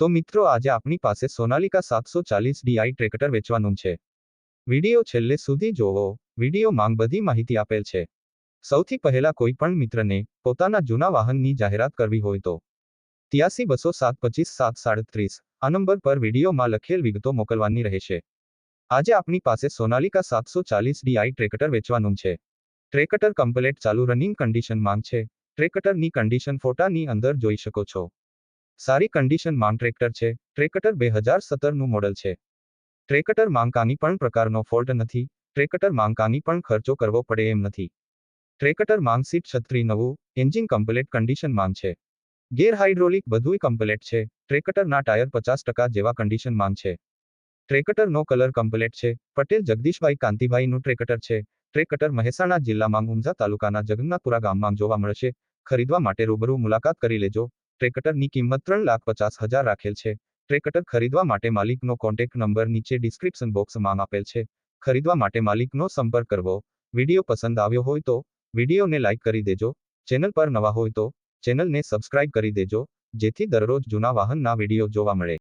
તો મિત્રો આજે આપણી પાસે સોનાલિકા સાતસો ચાલીસ ડીઆઈ ટ્રેક્ટર વેચવાનું છે. વીડિયો છેલ્લે સુધી જોવો. વીડિયો માંગ બધી માહિતી આપેલ છે. સૌથી પહેલા કોઈ પણ મિત્રને પોતાના જૂના વાહનની જાહેરાત કરવી હોય તો ત્યાસી બસો સાત પચીસ સાત સાડત્રીસ આ નંબર પર વિડીયોમાં લખેલ વિગતો મોકલવાની રહેશે. આજે આપણી પાસે સોનાલિકા સાતસો ચાલીસ ડીઆઈ ટ્રેક્ટર વેચવાનું છે. ટ્રેક્ટર કમ્પ્લેટ ચાલુ રનિંગ કન્ડિશન માંગ છે. ટ્રેક્ટરની કન્ડિશન ફોટાની અંદર જોઈ શકો છો. સારી કન્ડિશન માંગ ટ્રેક્ટર છે. ટ્રેકટર બે હજાર સત્તરનું મોડલ છે. ટ્રેકટર માંગકાની પણ પ્રકારનો ફોલ્ટ નથી. ટ્રેકટર માંકાની પણ ખર્ચો કરવો પડે એમ નથી. ટ્રેકટર માંગ સીટ છત્રી નવું, એન્જિન કમ્પ્લેટ કન્ડિશન માંગ છે. ગેર હાઇડ્રોલિક બધુંય કમ્પ્લેટ છે. ટ્રેકટરના ટાયર પચાસ ટકા જેવા કન્ડિશન માંગ છે. ટ્રેકટરનો કલર કમ્પ્લેટ છે. પટેલ જગદીશભાઈ કાંતિભાઈનું ટ્રેકટર છે. ટ્રેકટર મહેસાણા જિલ્લામાં ઊંઝા તાલુકાના જગન્નાથપુરા ગામમાં જોવા મળશે. ખરીદવા માટે રૂબરૂ મુલાકાત કરી લેજો. ટ્રેક્ટરની કિંમત ત્રણ લાખ પચાસ હજાર રાખેલ છે. ટ્રેકટર ખરીદવા માટે માલિકનો કોન્ટેક્ટ નંબર નીચે ડિસ્ક્રિપ્શન બોક્સમાં આપેલ છે. ખરીદવા માટે માલિકનો સંપર્ક કરવો. વીડિયો પસંદ આવ્યો હોય તો વિડીયોને લાઇક કરી દેજો. ચેનલ પર નવા હોય તો ચેનલને સબસ્ક્રાઇબ કરી દેજો. જેથી દરરોજ જૂના વાહનના વીડિયો જોવા મળે.